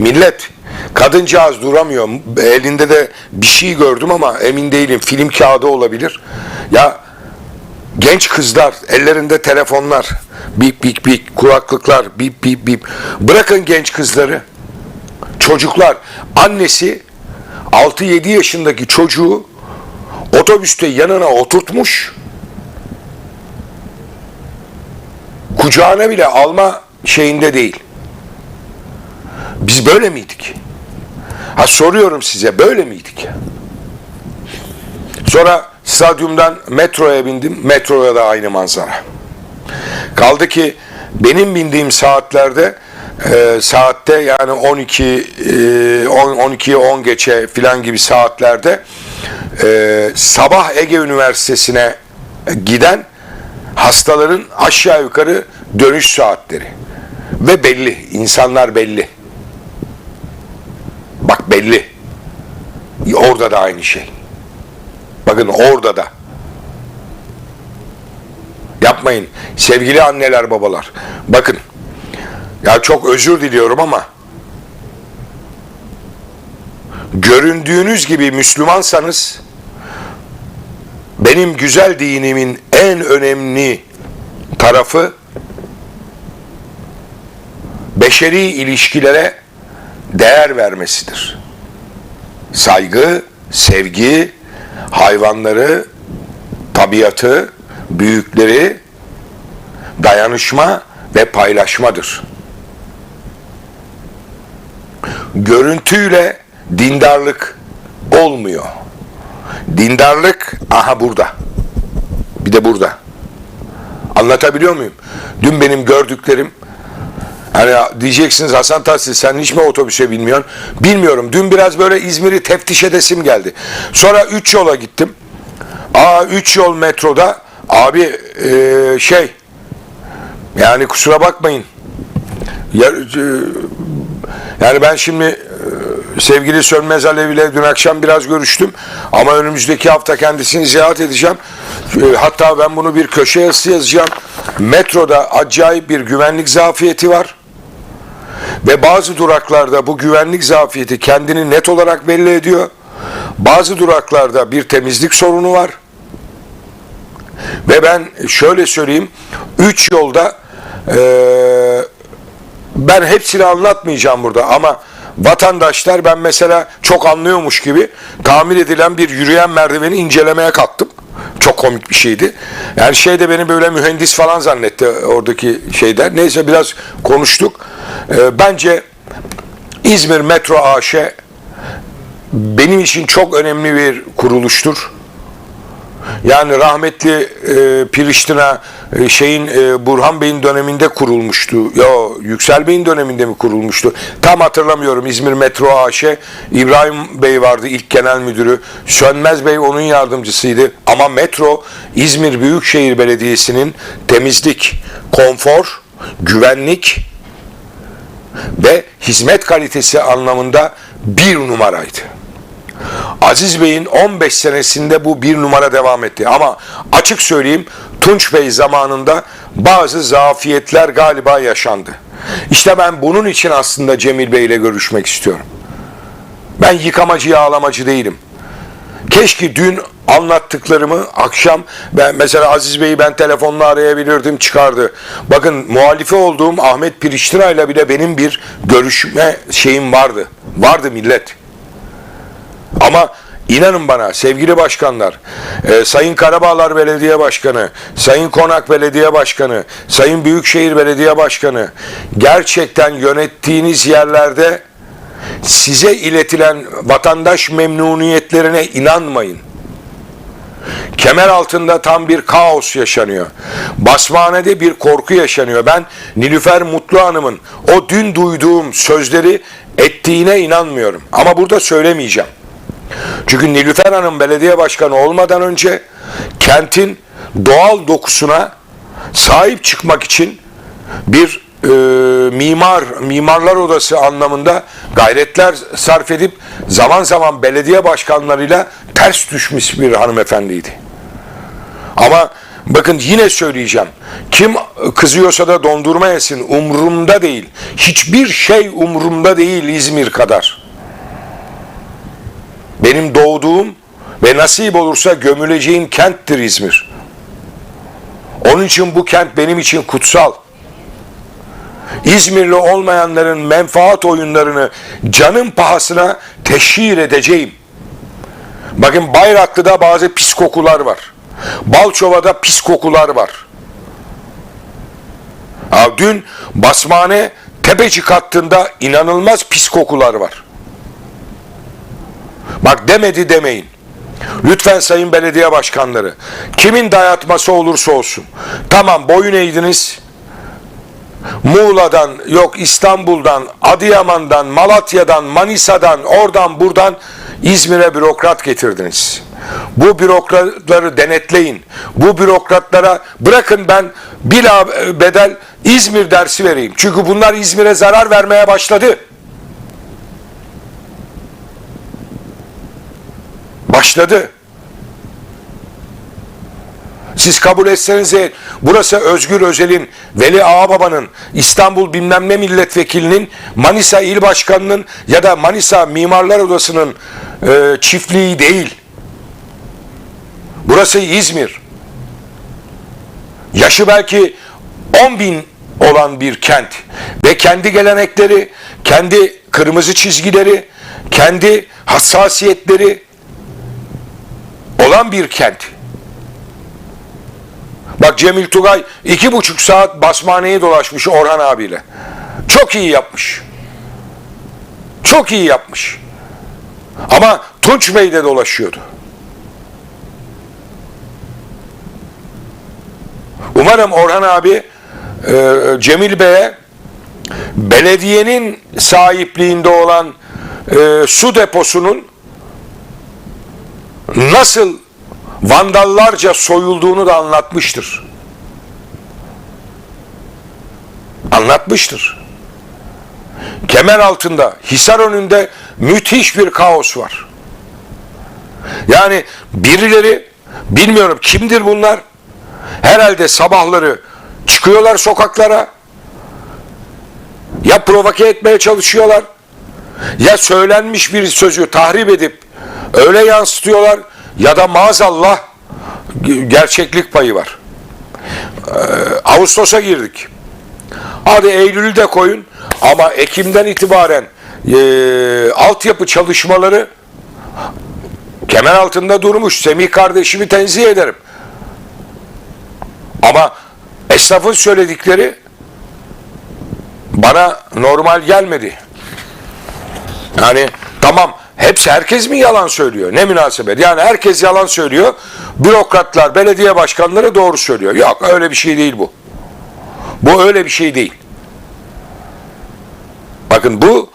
Millet kadıncağız duramıyor. Elinde de bir şey gördüm ama emin değilim. Film kağıdı olabilir. Ya genç kızlar ellerinde telefonlar bip bip bip kulaklıklar bip bip bip. Bırakın genç kızları. Çocuklar annesi 6-7 yaşındaki çocuğu otobüste yanına oturtmuş. Kucağına bile alma şeyinde değil. Biz böyle miydik? Ha soruyorum size böyle miydik? Sonra stadyumdan metroya bindim. Metroya da aynı manzara. Kaldı ki benim bindiğim saatlerde e, saatte yani 12 e, 10 12'ye 10 geçe filan gibi saatlerde e, sabah Ege Üniversitesi'ne giden hastaların aşağı yukarı dönüş saatleri ve belli insanlar belli. Bak belli. Orada da aynı şey. Bakın orada da. Yapmayın. Sevgili anneler babalar. Bakın. Ya çok özür diliyorum ama göründüğünüz gibi Müslümansanız benim güzel dinimin en önemli tarafı beşeri ilişkilere değer vermesidir. Saygı, sevgi, hayvanları, tabiatı, büyükleri, dayanışma ve paylaşmadır. Görüntüyle dindarlık olmuyor. Dindarlık aha burada. Bir de burada. Anlatabiliyor muyum? Dün benim gördüklerim Hani diyeceksiniz Hasan Tahsin sen hiç mi otobüse binmiyorsun? Bilmiyorum. Dün biraz böyle İzmir'i teftiş edesim geldi. Sonra 3 yola gittim. Aa 3 yol metroda abi e, şey yani kusura bakmayın. E, yani ben şimdi e, sevgili Sönmez Alev ile dün akşam biraz görüştüm. Ama önümüzdeki hafta kendisini ziyaret edeceğim. E, hatta ben bunu bir köşe yazısı yazacağım. Metroda acayip bir güvenlik zafiyeti var. Ve bazı duraklarda bu güvenlik zafiyeti kendini net olarak belli ediyor. Bazı duraklarda bir temizlik sorunu var. Ve ben şöyle söyleyeyim, üç yolda eee, ben hepsini anlatmayacağım burada ama vatandaşlar ben mesela çok anlıyormuş gibi tamir edilen bir yürüyen merdiveni incelemeye kalktım. Çok komik bir şeydi. Yani şey de beni böyle mühendis falan zannetti oradaki şeyler. Neyse biraz konuştuk. Ee, bence İzmir Metro AŞ benim için çok önemli bir kuruluştur. Yani rahmetli e, Piriştina e, şeyin e, Burhan Bey'in döneminde kurulmuştu. Ya Yüksel Bey'in döneminde mi kurulmuştu? Tam hatırlamıyorum. İzmir Metro AŞ İbrahim Bey vardı ilk genel müdürü. Sönmez Bey onun yardımcısıydı. Ama Metro İzmir Büyükşehir Belediyesi'nin temizlik, konfor, güvenlik ve hizmet kalitesi anlamında bir numaraydı. Aziz Bey'in 15 senesinde bu bir numara devam etti. Ama açık söyleyeyim Tunç Bey zamanında bazı zafiyetler galiba yaşandı. İşte ben bunun için aslında Cemil Bey ile görüşmek istiyorum. Ben yıkamacı yağlamacı değilim. Keşke dün anlattıklarımı akşam ben mesela Aziz Bey'i ben telefonla arayabilirdim çıkardı. Bakın muhalife olduğum Ahmet Piriştina ile bile benim bir görüşme şeyim vardı. Vardı millet. Ama inanın bana sevgili başkanlar, e, Sayın Karabağlar Belediye Başkanı, Sayın Konak Belediye Başkanı, Sayın Büyükşehir Belediye Başkanı gerçekten yönettiğiniz yerlerde size iletilen vatandaş memnuniyetlerine inanmayın. Kemer altında tam bir kaos yaşanıyor. Basmanede bir korku yaşanıyor. Ben Nilüfer Mutlu Hanım'ın o dün duyduğum sözleri ettiğine inanmıyorum. Ama burada söylemeyeceğim. Çünkü Nilüfer Hanım belediye başkanı olmadan önce kentin doğal dokusuna sahip çıkmak için bir e, mimar, mimarlar odası anlamında gayretler sarf edip zaman zaman belediye başkanlarıyla ters düşmüş bir hanımefendiydi. Ama bakın yine söyleyeceğim. Kim kızıyorsa da dondurma yesin. Umrumda değil. Hiçbir şey umrumda değil İzmir kadar. Benim doğduğum ve nasip olursa gömüleceğim kenttir İzmir. Onun için bu kent benim için kutsal. İzmirli olmayanların menfaat oyunlarını canın pahasına teşhir edeceğim. Bakın Bayraklı'da bazı pis kokular var. Balçova'da pis kokular var. Ha, dün Basmane Tepecik hattında inanılmaz pis kokular var. Bak demedi demeyin. Lütfen sayın belediye başkanları, kimin dayatması olursa olsun. Tamam boyun eğdiniz. Muğla'dan, yok İstanbul'dan, Adıyaman'dan, Malatya'dan, Manisa'dan, oradan buradan İzmir'e bürokrat getirdiniz. Bu bürokratları denetleyin. Bu bürokratlara bırakın ben bila bedel İzmir dersi vereyim. Çünkü bunlar İzmir'e zarar vermeye başladı. Başladı. Siz kabul etseniz de burası Özgür Özel'in, Veli Ağababa'nın, İstanbul bilmem ne milletvekilinin, Manisa İl Başkanı'nın ya da Manisa Mimarlar Odası'nın e, çiftliği değil. Burası İzmir. Yaşı belki 10 bin olan bir kent ve kendi gelenekleri, kendi kırmızı çizgileri, kendi hassasiyetleri olan bir kent. Bak Cemil Tugay iki buçuk saat basmaneyi dolaşmış Orhan abiyle. Çok iyi yapmış. Çok iyi yapmış. Ama Tunç Bey'de dolaşıyordu. Umarım Orhan abi e, Cemil Bey'e belediyenin sahipliğinde olan e, su deposunun nasıl vandallarca soyulduğunu da anlatmıştır. Anlatmıştır. Kemer altında, Hisar önünde müthiş bir kaos var. Yani birileri, bilmiyorum kimdir bunlar, herhalde sabahları çıkıyorlar sokaklara, ya provoke etmeye çalışıyorlar, ya söylenmiş bir sözü tahrip edip öyle yansıtıyorlar ya da maazallah gerçeklik payı var. Ee, Ağustos'a girdik. Hadi Eylül'ü de koyun ama Ekim'den itibaren e, altyapı çalışmaları kemer altında durmuş. Semih kardeşimi tenzih ederim. Ama esnafın söyledikleri bana normal gelmedi. Yani tamam hepsi herkes mi yalan söylüyor? Ne münasebet? Yani herkes yalan söylüyor. Bürokratlar, belediye başkanları doğru söylüyor. Yok öyle bir şey değil bu. Bu öyle bir şey değil. Bakın bu